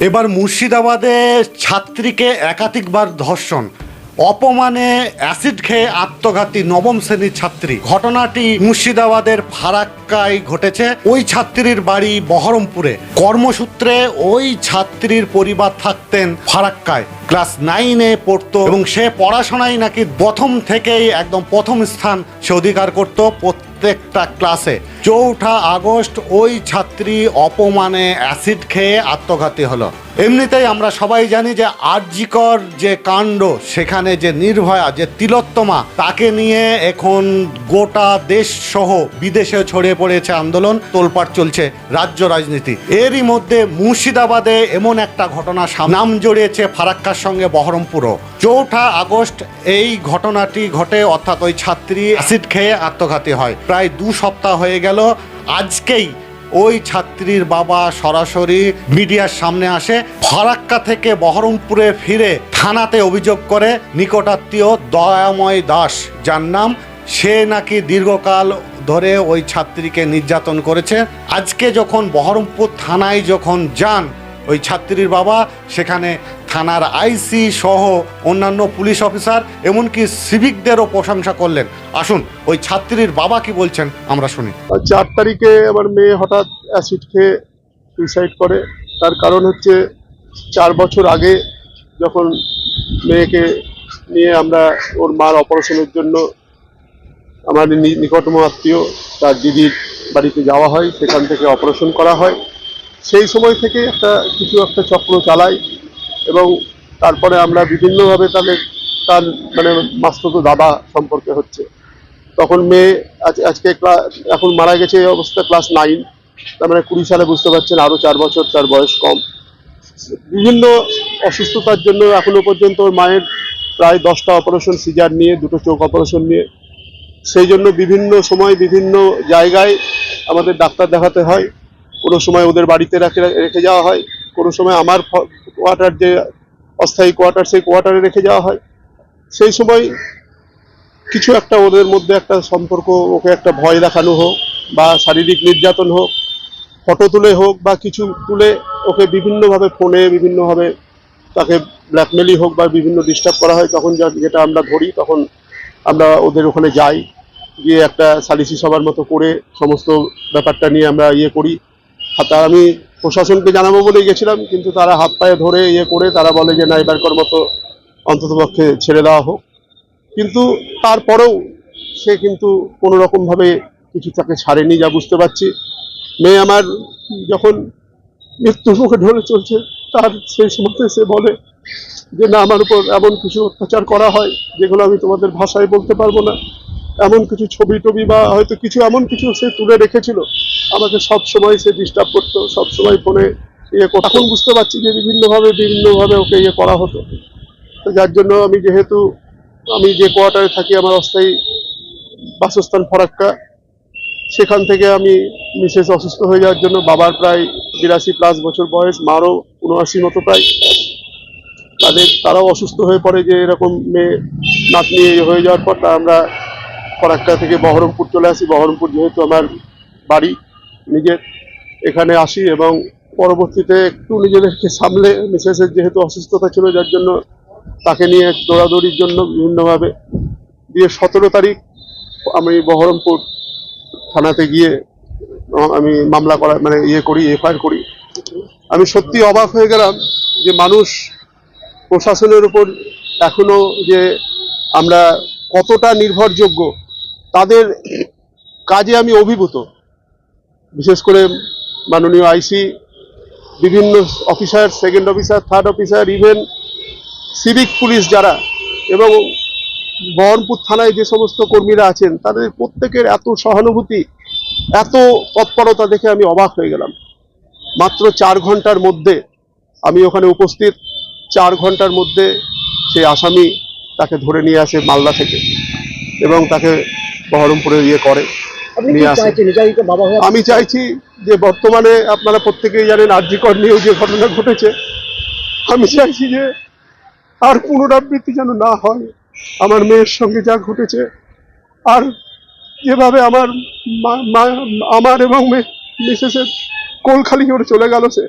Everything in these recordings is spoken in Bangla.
এবার মুর্শিদাবাদে ছাত্রীকে একাধিকবার ধর্ষণ, অপমানে অ্যাসিড খেয়ে আত্মঘাতী নবম শ্রেণির ছাত্রী। ঘটনাটি মুর্শিদাবাদের ফারাক্কায় ঘটেছে। ওই ছাত্রীর বাড়ি বহরমপুরে। কর্মসূত্রে ওই ছাত্রীর পরিবার থাকতেন ফারাক্কায়। ক্লাস নাইনে পড়তো এবং সে পড়াশোনায় নাকি প্রথম থেকেই একদম প্রথম স্থান সে অধিকার করত প্রত্যেকটা ক্লাসে। চৌঠা আগস্ট ওই ছাত্রী অপমানে অ্যাসিড খেয়ে আত্মঘাতী হলো। এমনিতেই আমরা সবাই জানি যে আরজিকর যে কাণ্ড, সেখানে যে নির্ভয়া, যে তিলোত্তমা, তাকে নিয়ে এখন গোটা দেশ সহ বিদেশে ছড়িয়ে পড়েছে আন্দোলন, তোলপাড় চলছে রাজ্য রাজনীতি। এরই মধ্যে মুর্শিদাবাদে এমন একটা ঘটনা নাম জড়িয়েছে ফারাক্কার সঙ্গে বহরমপুরও। চৌঠা আগস্ট এই ঘটনাটি ঘটে, অর্থাৎ ওই ছাত্রী অ্যাসিড খেয়ে আত্মঘাতী হয়। প্রায় দু সপ্তাহ হয়ে গেল আজকেই ওই ছাত্রীর বাবা সরাসরি মিডিয়ার সামনে আসে, ফরাক্কা থেকে বহরমপুরে ফিরে থানাতে অভিযোগ করে নিকটাত্মীয় দয়াময় দাস, যার নাম সে নাকি দীর্ঘকাল ধরে ওই ছাত্রীকে নির্যাতন করেছে। আজকে যখন বহরমপুর থানায় যখন যান ওই ছাত্রীর বাবা, সেখানে থানার আইসি সহ অন্যান্য পুলিশ অফিসার, এমনকি সিভিকদেরও প্রশংসা করলেন। আসুন, ওই ছাত্রীর বাবা কি বলছেন, আমরা শুনি। চার তারিখে আমার মেয়ে হঠাৎ অ্যাসিড খেয়ে সুইসাইড করে। তার কারণ হচ্ছে, চার বছর আগে যখন মেয়েকে নিয়ে আমরা ওর মার অপারেশনের জন্য আমার নি- নিকটতম আত্মীয়, তার দিদির বাড়িতে যাওয়া হয়, সেখান থেকে অপারেশন করা হয়। সেই সময় থেকে একটা কিছু একটা চক্র চালাই এবং তারপরে আমরা বিভিন্নভাবে তাদের তার মানে মাস্ততো দাদা সম্পর্কে হচ্ছে। তখন মেয়ে আজ আজকে এখন মারা গেছে এই অবস্থা ক্লাস নাইন। তার মানে কুড়ি সালে বুঝতে পারছেন আরও চার বছর তার বয়স কম। বিভিন্ন অসুস্থতার জন্য এখনও পর্যন্ত ওর মায়ের প্রায় দশটা অপারেশন সিজার নিয়ে, দুটো চোখ অপারেশন নিয়ে। সেই জন্য বিভিন্ন সময় বিভিন্ন জায়গায় আমাদের ডাক্তার দেখাতে হয়। কোনো সময় ওদের বাড়িতে রেখে রেখে যাওয়া হয়, কোনো সময় আমার কোয়ার্টার যে অস্থায়ী কোয়ার্টার সেই কোয়ার্টারে রেখে যাওয়া হয়। সেই সময় কিছু একটা ওদের মধ্যে একটা সম্পর্ক, ওকে একটা ভয় দেখানো হোক বা শারীরিক নির্যাতন হোক, ফটো তুলে হোক বা কিছু তুলে ওকে বিভিন্নভাবে ফোনে, বিভিন্নভাবে তাকে ব্ল্যাকমেলই হোক বা বিভিন্ন ডিস্টার্ব করা হয়, তখন যেটা আমরা ধরি, তখন আমরা ওদের ওখানে যাই, গিয়ে একটা সালিসি সবার মতো করে সমস্ত ব্যাপারটা নিয়ে আমরা ইয়ে করি। আর তা আমি প্রশাসনকে জানাব বলেই গেছিলাম, কিন্তু তারা হাত পায়ে ধরে ইয়ে করে তারা বলে যে, না এবারকার মতো অন্ততপক্ষে ছেড়ে দেওয়া হোক। কিন্তু তারপরেও সে কিন্তু কোনো রকমভাবে কিছু তাকে ছাড়েনি, যা বুঝতে পারছি। মেয়ে আমার যখন মৃত্যুর মুখে ঢলে চলছে, তার সেই সময় সে বলে যে, না, আমার উপর এমন কিছু অত্যাচার করা হয়, যেগুলো আমি তোমাদের ভাষায় বলতে পারব না। এমন কিছু ছবি টবি বা হয়তো কিছু এমন কিছু সে তুলে রেখেছিল, আমাকে সব সময় সে ডিস্টার্ব করতো, সব সময় ফোনে ইয়ে করতো। এখন বুঝতে পারছি যে বিভিন্নভাবে বিভিন্নভাবে ওকে ইয়ে করা হতো। তো যার জন্য আমি যেহেতু আমি যে কোয়ার্টারে থাকি, আমার অস্থায়ী বাসস্থান ফরাক্কা, সেখান থেকে আমি মিসেস অসুস্থ হয়ে যাওয়ার জন্য বাবার প্রায় বিরাশি প্লাস বছর বয়স, মারও উনআশি মতো প্রায়। তাদের, তারাও অসুস্থ হয়ে পড়ে যে এরকম মেয়ে, নাতনি হয়ে যাওয়ার পর তা আমরা ফরাক্কা থেকে বহরমপুর চলে আসি। বহরমপুর যেহেতু আমার বাড়ি নিজের এখানে আসি এবং পরবর্তীতে একটু নিজেদেরকে সামলে মিসেসের যেহেতু অসুস্থতা ছিল, যার জন্য তাকে নিয়ে দৌড়াদৌড়ির জন্য বিভিন্নভাবে দিয়ে সতেরো তারিখ আমি বহরমপুর থানাতে গিয়ে আমি মামলা করা মানে ইয়ে করি, এফআইআর করি। আমি সত্যি অবাক হয়ে গেলাম যে মানুষ প্রশাসনের উপর এখনও যে আমরা কতটা নির্ভরযোগ্য তাদের কাজে আমি অভিভূত। বিশেষ করে মাননীয় আইসি, বিভিন্ন officer second officer third officer even civic police যারা এবং বহরমপুর থানায় যে সমস্ত কর্মীরা আছেন, তাদের প্রত্যেকের এত সহানুভূতি, এত তৎপরতা দেখে আমি অবাক হয়ে গেলাম। মাত্র চার ঘণ্টার মধ্যে আমি ওখানে উপস্থিত। চার ঘণ্টার মধ্যে সেই আসামি তাকে ধরে নিয়ে আসে মালদা থেকে এবং তাকে বহরমপুরে ইয়ে করে নিয়ে আসে। আমি চাইছি যে বর্তমানে আপনারা প্রত্যেকেই জানেন আর্যিকর নিয়েও যে ঘটনা ঘটেছে। আমি চাইছি যে আর পুনরাবৃত্তি যেন না হয় আমার মেয়ের সঙ্গে যা ঘটেছে আর যেভাবে আমার আমার এবং মিসেসের কোল খালি করে চলে গেল সে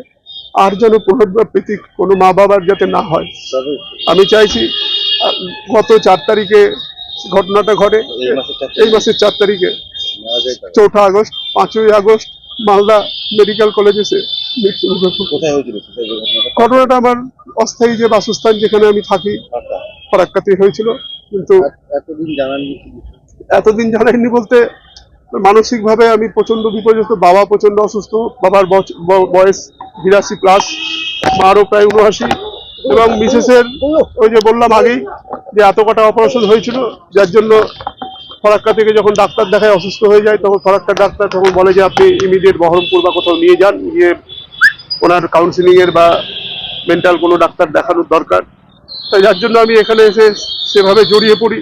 আর যেন পুনরাবৃত্তি কোনো মা বাবার যাতে না হয়। আমি চাইছি গত চার তারিখে ঘটনাটা ঘটে। এই মাসের চার তারিখে। চৌঠা আগস্ট পাঁচই আগস্ট মালদা মেডিকেল কলেজে সে মৃত্যুমুখে পড়ে। কোথায় হয়েছিল? সেটা এই ঘটনাটা? আমার অস্থায়ী যে বাসস্থান যেখানে আমি থাকি। ফরাক্কাতে হয়েছিল। কিন্তু এতদিন জানাইনি বলতে মানসিকভাবে আমি প্রচণ্ড বিপর্যস্ত বাবা প্রচণ্ড অসুস্থ বাবার বয়স বিরাশি প্লাস মারও প্রায় উনআশি। এবং মিসেসের ওই যে বললাম আগেই যে এত কটা অপারেশন হয়েছিল, যার জন্য ফরাক্কা থেকে যখন ডাক্তার দেখায় অসুস্থ হয়ে যায়, তখন ফরাক্কার ডাক্তার তখন বলে যে আপনি ইমিডিয়েট বহরমপুর বা কোথাও নিয়ে যান, গিয়ে ওনার কাউন্সিলিং এর বা মেন্টাল কোনো ডাক্তার দেখানোর দরকার। তাই যার জন্য আমি এখানে এসে সেভাবে জড়িয়ে পড়ি।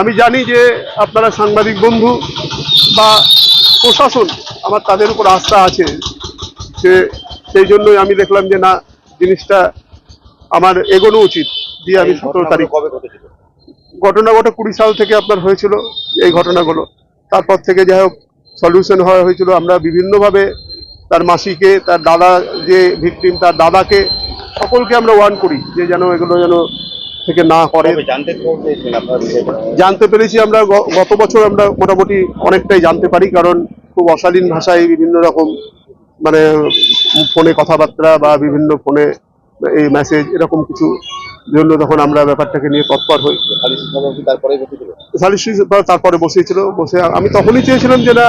আমি জানি যে আপনারা সাংবাদিক বন্ধু বা প্রশাসন, আমার তাদের উপর আস্থা আছে সে সেই জন্যই আমি দেখলাম যে না, জিনিসটা আমার এগোনো উচিত। দিয়ে আমি সতেরো তারিখ কবে ঘটেছিল? ঘটনা ঘটে কুড়ি সাল থেকে আপনার হয়েছিল এই ঘটনাগুলো। তারপর থেকে যাই হোক সলিউশন হওয়া হয়েছিল। আমরা বিভিন্নভাবে তার মাসিকে তার দাদা যে ভিকটিম তার দাদাকে সকলকে আমরা ওয়ার্ন করি যে যেন এগুলো যেন থেকে না করে? জানতে পেরেছি আমরা গত বছর আমরা মোটামুটি অনেকটাই জানতে পারি কারণ খুব অশালীন ভাষায় বিভিন্ন রকম মানে ফোনে কথাবার্তা বা বিভিন্ন ফোনে এই মেসেজ এরকম কিছু জন্য তখন আমরা ব্যাপারটাকে নিয়ে তৎপর হই। সালিশি তারপরে বসিয়েছিল বসে আমি তখনই চেয়েছিলাম যে না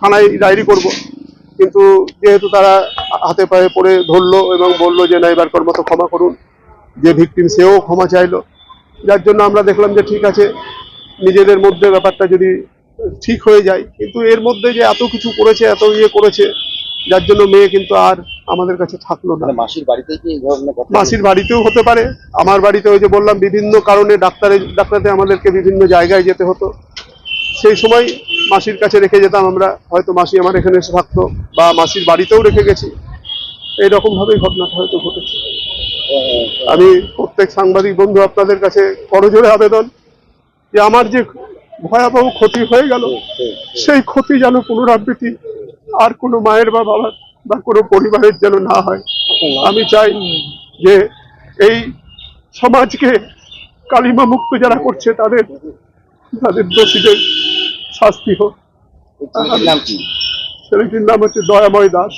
থানায় ডায়েরি করব। কিন্তু যেহেতু তারা হাতে পায়ে পড়ে ধরলো এবং বলল যে না এবারকার মতো ক্ষমা করুন যে ভিকটিম সেও ক্ষমা চাইলো। যার জন্য আমরা দেখলাম যে ঠিক আছে নিজেদের মধ্যে ব্যাপারটা যদি ঠিক হয়ে যায় কিন্তু এর মধ্যে যে এত কিছু করেছে এত ইয়ে করেছে যার জন্য মেয়ে কিন্তু আর আমাদের কাছে থাকল না। মানে মাসির কি ঘটে মাসির বাড়িতেও হতে পারে। আমার বাড়িতে ওই যে বললাম বিভিন্ন কারণে ডাক্তারের ডাক্তারে আমাদেরকে বিভিন্ন জায়গায় যেতে হতো। সেই সময় মাসির কাছে রেখে যেতাম আমরা হয়তো মাসি আমার এখানে এসে থাকতো বা মাসির বাড়িতেও রেখে গেছি। এইরকম ভাবেই ঘটনাটা হয়তো ঘটেছে। আমি প্রত্যেক সাংবাদিক বন্ধু আপনাদের কাছে করজোরে আবেদন যে আমার যে ভয়াবহ ক্ষতি হয়ে গেল সেই ক্ষতি যেন পুনরাবৃত্তি আর কোনো মায়ের বা বাবার বা কোনো পরিবারের যেন না হয়। আমি চাই যে এই সমাজকে কালিমা মুক্ত যারা করছে তাদের তাদের দোষীদের শাস্তি হোক। ছেলেটির নাম হচ্ছে দয়াময় দাস।